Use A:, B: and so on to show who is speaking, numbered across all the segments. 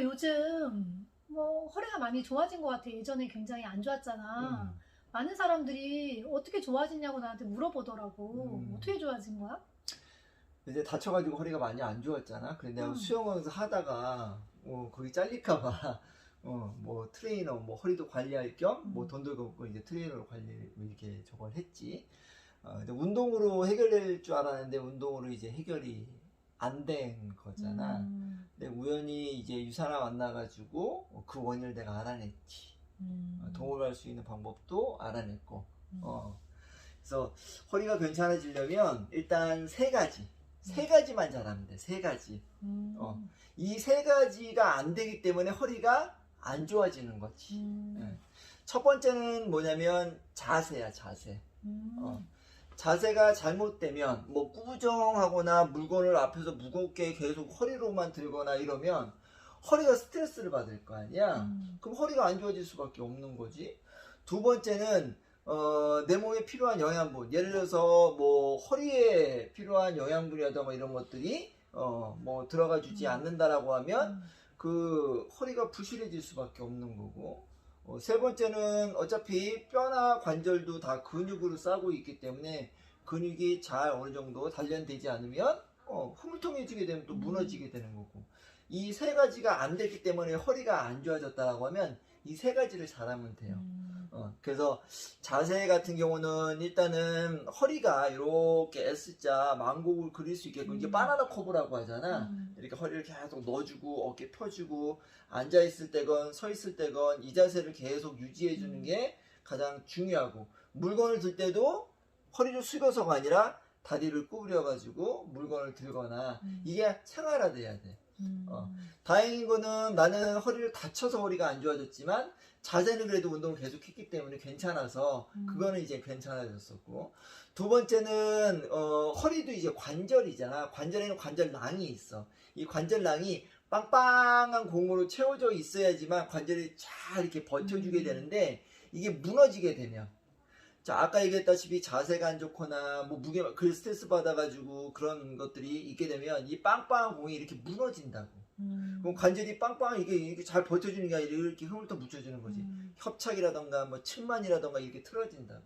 A: 그리고 요즘 뭐 허리가 많이 좋아진 것 같아. 예전에 굉장히 안 좋았잖아.
B: 음.
A: 많은 사람들이 어떻게 좋아지냐고 나한테 물어보더라고.
B: 음.
A: 어떻게 좋아진 거야?
B: 이제 다쳐가지고 허리가 많이 안 좋았잖아. 내가
A: 음.
B: 수영하면서 하다가 어, 거기 잘릴까봐 어, 뭐 트레이너 뭐 허리도 관리할 겸뭐
A: 음.
B: 돈도 없고 이제 트레이너로 관리 뭐 이렇게 저걸 했지. 어, 근데 운동으로 해결될 줄 알았는데 운동으로 이제 해결이 안 된 거잖아.
A: 음.
B: 근데 우연히 이제 유산화 만나가지고 어, 그 원인을 내가 알아냈지.
A: 음.
B: 어, 도움을 할수 있는 방법도 알아냈고.
A: 음.
B: 어. 그래서 허리가 괜찮아지려면 일단 세 가지. 세 가지만 잘하면 돼. 세 가지.
A: 음.
B: 어. 이 세 가지가 안 되기 때문에 허리가 안 좋아지는 거지.
A: 음.
B: 예. 첫 번째는 뭐냐면 자세야, 자세.
A: 음.
B: 어. 자세가 잘못되면 뭐 꾸부정하거나 물건을 앞에서 무겁게 계속 허리로만 들거나 이러면 허리가 스트레스를 받을 거 아니야.
A: 음.
B: 그럼 허리가 안 좋아질 수밖에 없는 거지. 두 번째는 어, 내 몸에 필요한 영양분, 예를 들어서 뭐 허리에 필요한 영양분이라던가 이런 것들이 어, 뭐 들어가 주지
A: 음.
B: 않는다라고 하면
A: 음.
B: 그 허리가 부실해질 수밖에 없는 거고. 어, 세 번째는 어차피 뼈나 관절도 다 근육으로 싸고 있기 때문에 근육이 잘 어느 정도 단련되지 않으면 어, 흐물통해지게 되면 또
A: 음.
B: 무너지게 되는 거고. 이 세 가지가 안 됐기 때문에 허리가 안 좋아졌다라고 하면 이 세 가지를 잘하면 돼요.
A: 음.
B: 어, 그래서 자세 같은 경우는 일단은 허리가 이렇게 S자 망곡을 그릴 수 있게끔 이게
A: 음.
B: 바나나 커브라고 하잖아.
A: 음.
B: 이렇게 허리를 계속 넣어주고 어깨 펴주고 앉아 있을 때건 서 있을 때건 이 자세를 계속 유지해 주는
A: 음.
B: 게 가장 중요하고 물건을 들 때도 허리를 숙여서가 아니라 다리를 구부려 가지고 물건을 들거나
A: 음.
B: 이게 생활화돼야 돼.
A: 음.
B: 어. 다행인 거는 나는 허리를 다쳐서 허리가 안 좋아졌지만 자세는 그래도 운동을 계속 했기 때문에 괜찮아서
A: 음.
B: 그거는 이제 괜찮아졌었고 두 번째는 어, 허리도 이제 관절이잖아 관절에는 관절낭이 있어 이 관절낭이 빵빵한 공으로 채워져 있어야지만 관절이 잘 이렇게 버텨주게
A: 음.
B: 되는데 이게 무너지게 되면 자 아까 얘기했다시피 자세가 안 좋거나 뭐 무게 그 스트레스 받아가지고 그런 것들이 있게 되면 이 빵빵한 공이 이렇게 무너진다고
A: 음.
B: 그럼 관절이 빵빵 이게 이렇게 잘 버텨주는 게 아니라 이렇게 힘을 더 묻혀주는 거지
A: 음.
B: 협착이라던가 뭐 측만이라던가 이렇게 틀어진다고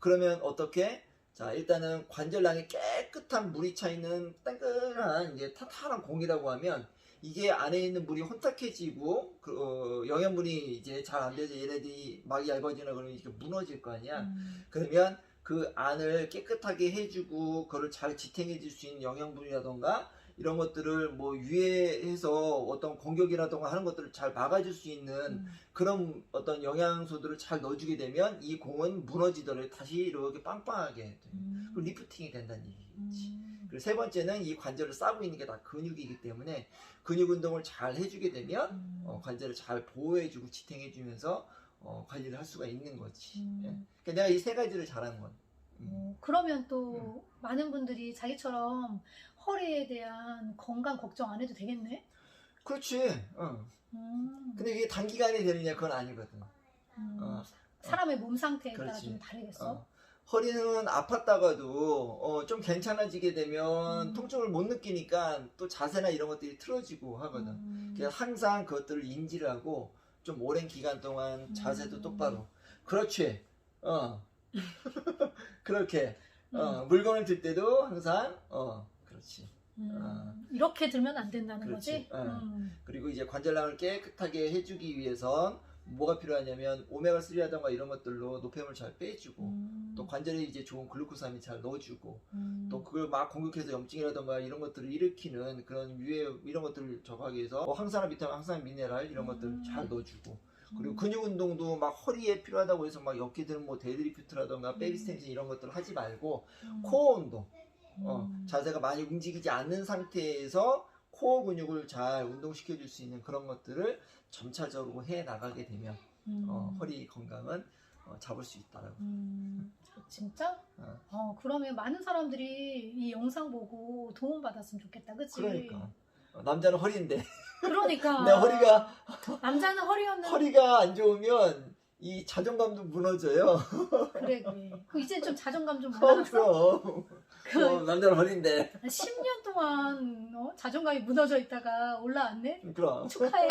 B: 그러면 어떻게 자 일단은 관절낭에 깨끗한 물이 차 있는 땅끈한 이제 탄탄한 공이라고 하면 이게 안에 있는 물이 혼탁해지고 그, 어, 영양분이 이제 잘 안 돼서 얘네들이 막 얇아지나 그러면 이렇게 무너질 거 아니야
A: 음.
B: 그러면 그 안을 깨끗하게 해주고 그걸 잘 지탱해 줄 수 있는 영양분이라던가 이런 것들을 뭐 유해해서 어떤 공격이라던가 하는 것들을 잘 막아줄 수 있는
A: 음.
B: 그런 어떤 영양소들을 잘 넣어주게 되면 이 공은 무너지더라도 다시 이렇게 빵빵하게 돼.
A: 음.
B: 그 리프팅이 된다는 얘기지.
A: 음.
B: 그리고 세 번째는 이 관절을 싸고 있는 게 다 근육이기 때문에 근육 운동을 잘 해주게 되면
A: 음.
B: 어, 관절을 잘 보호해주고 지탱해주면서 어, 관리를 할 수가 있는 거지.
A: 음.
B: 예. 그러니까 내가 이 세 가지를 잘하는 건. 음.
A: 어, 그러면 또 많은 분들이 자기처럼 허리에 대한 건강 걱정 안 해도 되겠네?
B: 그렇지. 어.
A: 음.
B: 근데 이게 단기간에 되느냐 그건 아니거든.
A: 음.
B: 어.
A: 사람의 몸 상태에 따라
B: 그렇지.
A: 좀 다르겠어?
B: 어. 허리는 아팠다가도 어, 좀 괜찮아지게 되면
A: 음.
B: 통증을 못 느끼니까 또 자세나 이런 것들이 틀어지고 하거든.
A: 음.
B: 그래서 항상 그것들을 인지를 하고 좀 오랜 기간 동안 자세도
A: 음.
B: 똑바로. 그렇지. 어. 그렇게. 어,
A: 음.
B: 물건을 들 때도 항상 어, 그렇지.
A: 음.
B: 어.
A: 이렇게 들면 안 된다는
B: 그렇지.
A: 거지?
B: 어.
A: 음.
B: 그리고 이제 관절낭을 깨끗하게 해주기 위해선 뭐가 필요하냐면 오메가 3라던가 이런 것들로 노폐물 잘 빼주고
A: 음.
B: 또 관절에 이제 좋은 글루코사민 잘 넣어주고
A: 음.
B: 또 그걸 막 공격해서 염증이라던가 이런 것들을 일으키는 그런 유해 이런 것들을 저하기 위해서 뭐 항산화 비타민, 항산 미네랄 이런 것들
A: 음.
B: 잘 넣어주고 그리고
A: 음.
B: 근육 운동도 막 허리에 필요하다고 해서 막 어깨들 뭐 데드리프트라던가
A: 음.
B: 백스텐션 이런 것들 하지 말고
A: 음.
B: 코어 운동 어,
A: 음.
B: 자세가 많이 움직이지 않는 상태에서 코어 근육을 잘 운동시켜 줄 수 있는 그런 것들을 점차적으로 해 나가게 되면
A: 음.
B: 어, 허리 건강은 어, 잡을 수 있다라고.
A: 음. 진짜?
B: 어.
A: 어, 그러면 많은 사람들이 이 영상 보고 도움 받았으면 좋겠다, 그치?
B: 그러니까 어, 남자는 허리인데
A: 그러니까.
B: 내 허리가
A: 남자는 허리였는데.
B: 허리가 안 좋으면 이 자존감도 무너져요.
A: 그래 그래. 그 이제 좀 자존감 좀
B: 어,
A: 올라갔어.
B: 그럼.
A: 그
B: 어, 남자는 어린데.
A: 10년 동안 어? 자존감이 무너져 있다가 올라왔네.
B: 그럼.
A: 축하해.